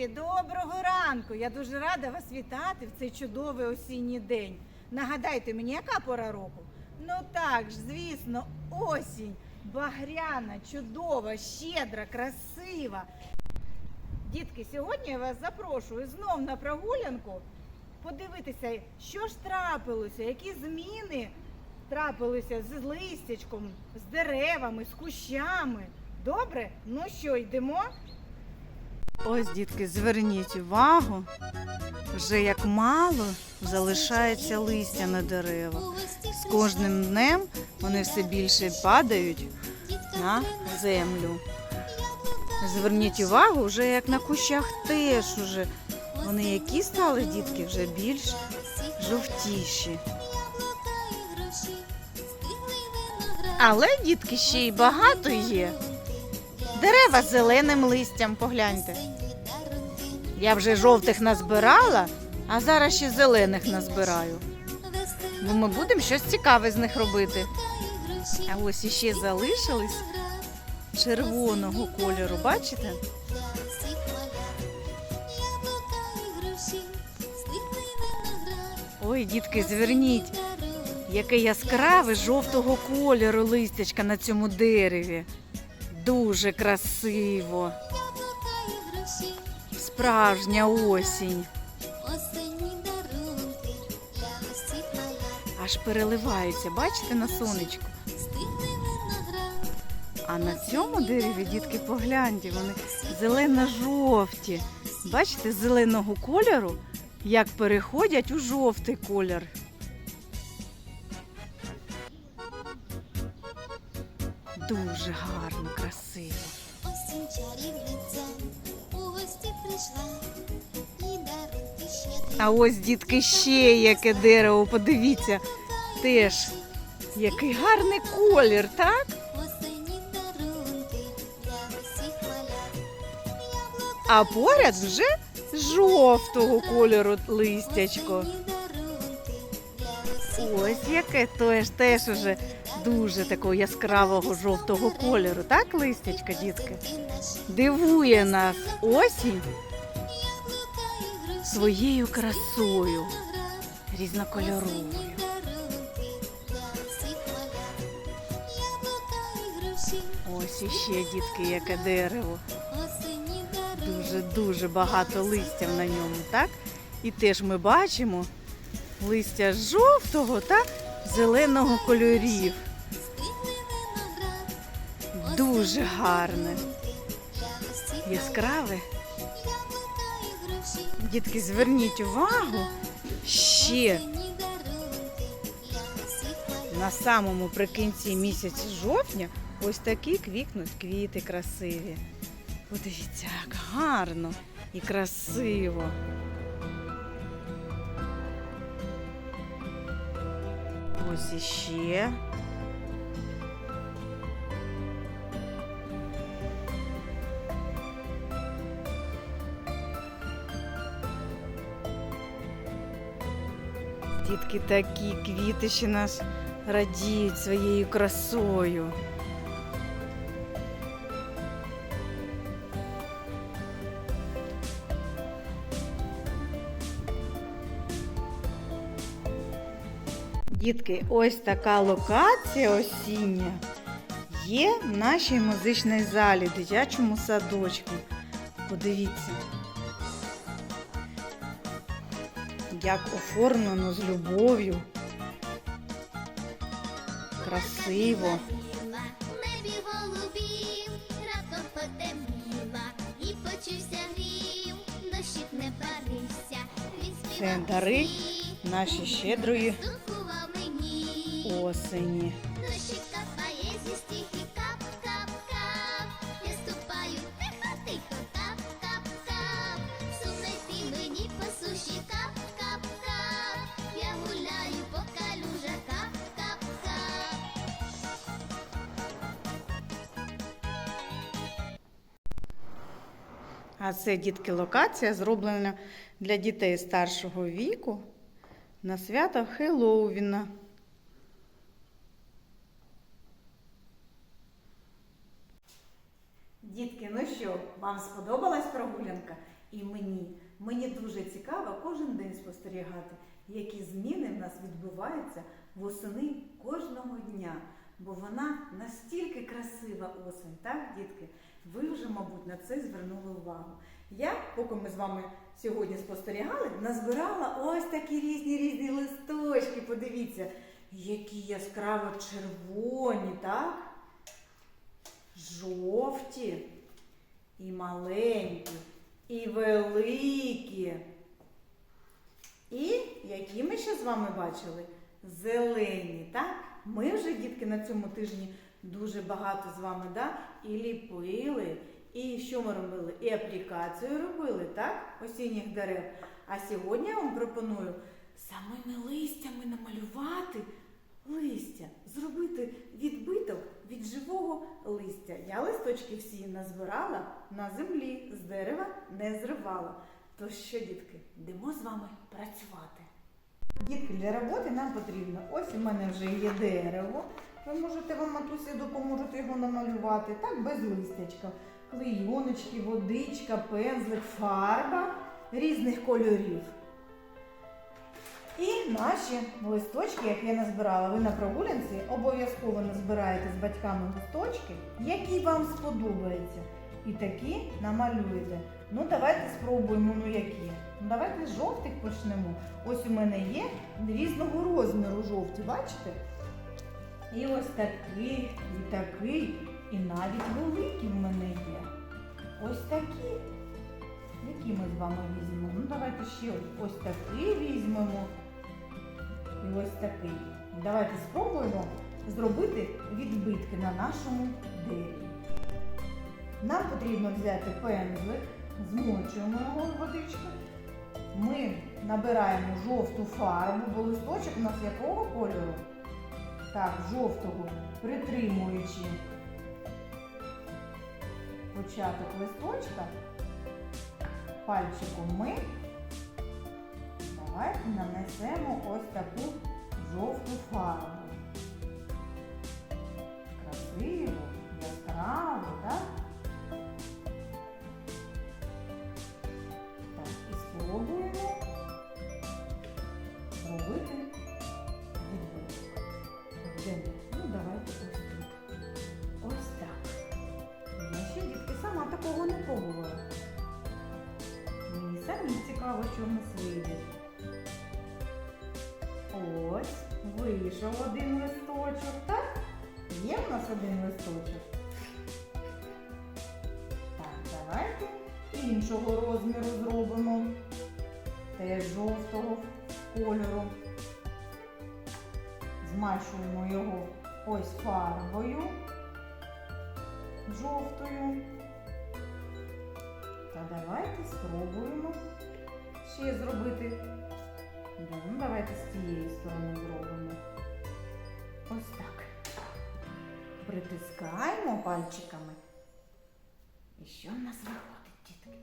Дітки, доброго ранку! Я дуже рада вас вітати в цей чудовий осінній день. Нагадайте мені, яка пора року? Ну так ж, звісно, осінь. Багряна, чудова, щедра, красива. Дітки, сьогодні я вас запрошую знов на прогулянку подивитися, що ж трапилося, які зміни трапилися з листячком, з деревами, з кущами. Добре? Ну що, йдемо? Ось, дітки, зверніть увагу, вже як мало залишається листя на деревах. З кожним днем вони все більше падають на землю. Зверніть увагу, вже як на кущах теж уже. Вони які стали, дітки, вже більш жовтіші. Але, дітки, ще й багато є. Дерева з зеленим листям, погляньте. Я вже жовтих назбирала, а зараз ще зелених назбираю. Бо ми будемо щось цікаве з них робити. А ось іще залишились червоного кольору, бачите? Ой, дітки, зверніть, яке яскраве жовтого кольору листячка на цьому дереві. Дуже красиво. Справжня осінь. Осені дарунки для усіх малят. Аж переливаються, бачите, на сонечку. А на цьому дереві, дітки, погляньте, вони зелено-жовті. Бачите, з зеленого кольору, як переходять у жовтий колір. Дуже гарно, красиво. осінь чарівниця, у гості прийшла, і дарунки щедрі. А ось, дітки, ще яке дерево, подивіться, теж який гарний колір, так? Осені дарунки для усіх малят. Яблука, А поряд вже жовтого кольору листячко. осені дарунки для усіх Ось яке теж теж уже дуже такого яскравого жовтого кольору, так, листячка, дітки? Дивує нас осінь своєю красою, різнокольоровою. Ось іще, дітки, яке дерево. Дуже дуже багато листя на ньому, так? І теж ми бачимо листя жовтого та зеленого кольорів. Дуже гарне, яскраве. Дітки, зверніть увагу ще на самому прикінці місяця жовтня ось такі квітнуть квіти красиві. Подивіться, як гарно і красиво. Ось іще. Дітки такі квіти ще нас радіють своєю красою. Дітки, ось така локація осіння є в нашій музичній залі, дитячому садочку. Подивіться, як оформлено з любов'ю. Красиво. Небі голубів, раптом потемніла, і почувся грів, дощик не барився, він Це дари наші щедрої осені. А це дітки локація зроблена для дітей старшого віку на свято Хеллоуіна. Дітки, ну що, вам сподобалась прогулянка? і мені. Мені дуже цікаво кожен день спостерігати, які зміни в нас відбуваються восени кожного дня. Бо вона настільки красива осень, так, дітки? Ви вже, мабуть, на це звернули увагу. Я, поки ми з вами сьогодні спостерігали, назбирала ось такі різні різні листочки. Подивіться, які яскраво червоні, так? Жовті і маленькі, і великі. І які ми ще з вами бачили? Зелені, так? Ми вже, дітки, на цьому тижні дуже багато з вами, да? і ліпили, і що ми робили? І аплікацію робили, так? Осінніх дерев. А сьогодні я вам пропоную самими листями намалювати листя, зробити відбиток від живого листя. Я листочки всі назбирала на землі, з дерева не зривала. То що, дітки, йдемо з вами працювати. Дітки, для роботи нам потрібно. Ось у мене вже є дерево. Ви можете вам матусі допоможете його намалювати. Так, без листячка. Клейоночки, водичка, пензлик, фарба різних кольорів. І наші листочки, які я назбирала, ви на прогулянці обов'язково назбираєте з батьками листочки, які вам сподобаються. І такі намалюєте. Ну, давайте спробуємо, ну які. Ну, давайте з жовтих почнемо. Ось у мене є різного розміру жовті, бачите? І ось такий, і такий, і навіть великий в мене є. Ось такі. Які ми з вами візьмемо? Ну, давайте ще ось такий візьмемо. І ось такий. Давайте спробуємо зробити відбитки на нашому дереві. Нам потрібно взяти пензлик, змочуємо його в. Ми набираємо жовту фарбу, бо листочок у нас якого кольору? Так, жовтого, притримуючи початок листочка, пальчиком ми давайте нанесемо ось таку жовту фарбу. Красиво, яскраво, так? Так, такого не пробувала. Мені самі цікаво, що в нас. Ось, вийшов один листочок, так? Є в нас один листочок. Так, давайте іншого розміру зробимо. Теж жовтого кольору. Змащуємо його ось фарбою жовтою. Та давайте спробуємо ще зробити. Да, Ну, давайте з цієї сторони зробимо. Ось так. Притискаємо пальчиками. І що в нас виходить, дітки?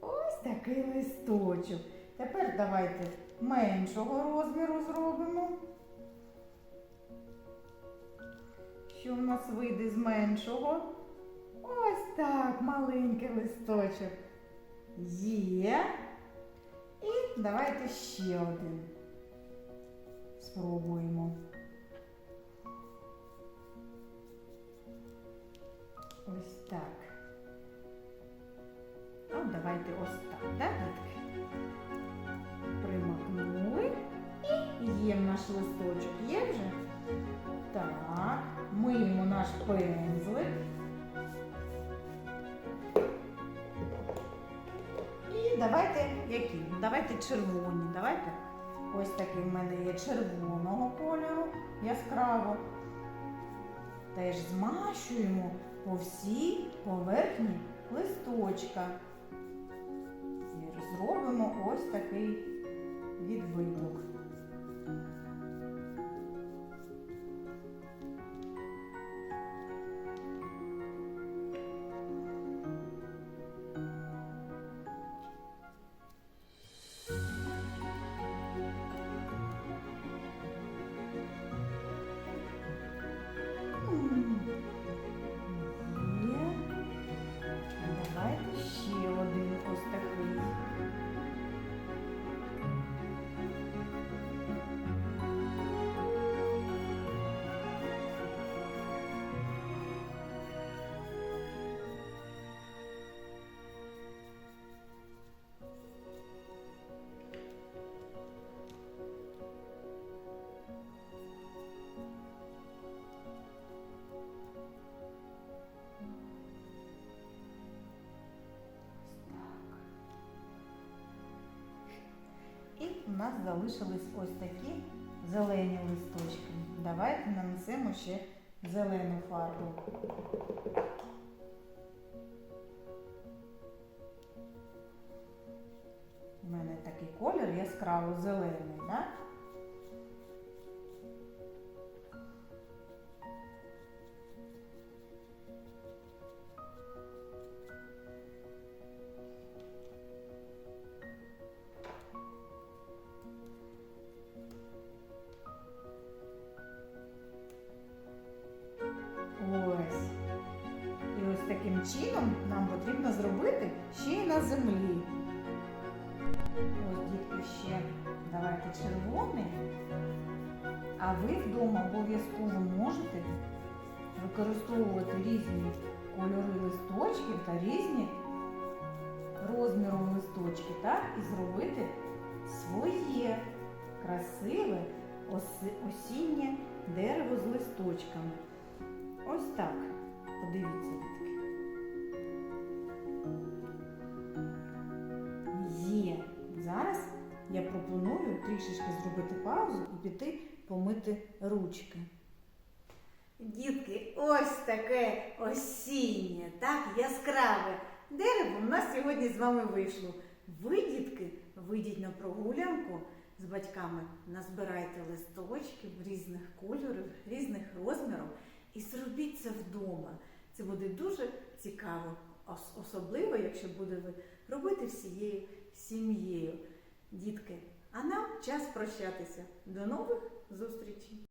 Ось такий листочок. Тепер давайте меншого розміру зробимо. Що в нас вийде з меншого? Ось так, маленький листочок. Є. І давайте ще один. Спробуємо. Ось так. От давайте ось так, да, дітки? Примахнули. І є наш листочок. Є вже? Так, миємо наш пензлик. Давайте які? Ну, Давайте червоні. Давайте. Ось такий в мене є червоного кольору, яскраво. Теж змащуємо по всій поверхні листочка. І зробимо ось такий відбиток. У нас залишились ось такі зелені листочки. Давайте нанесемо ще зелену фарбу. У мене такий колір яскраво зелений, так? Таким чином нам потрібно зробити ще й на землі. Ось, дітки, ще давайте червоний. А ви вдома обов'язково можете використовувати різні кольори листочків та різні розміром листочки, так? І зробити своє красиве осіннє дерево з листочками. Ось так. Подивіться, дітки. Зараз я пропоную трішечки зробити паузу і піти помити ручки. Дітки, ось таке осіннє, так, яскраве дерево в нас сьогодні з вами вийшло. Ви, дітки, вийдіть на прогулянку з батьками, назбирайте листочків різних кольорів, різних розмірів і зробіть це вдома. Це буде дуже цікаво, особливо, якщо буде ви робити всією сім'єю. Дітки, а нам час прощатися. До нових зустрічей!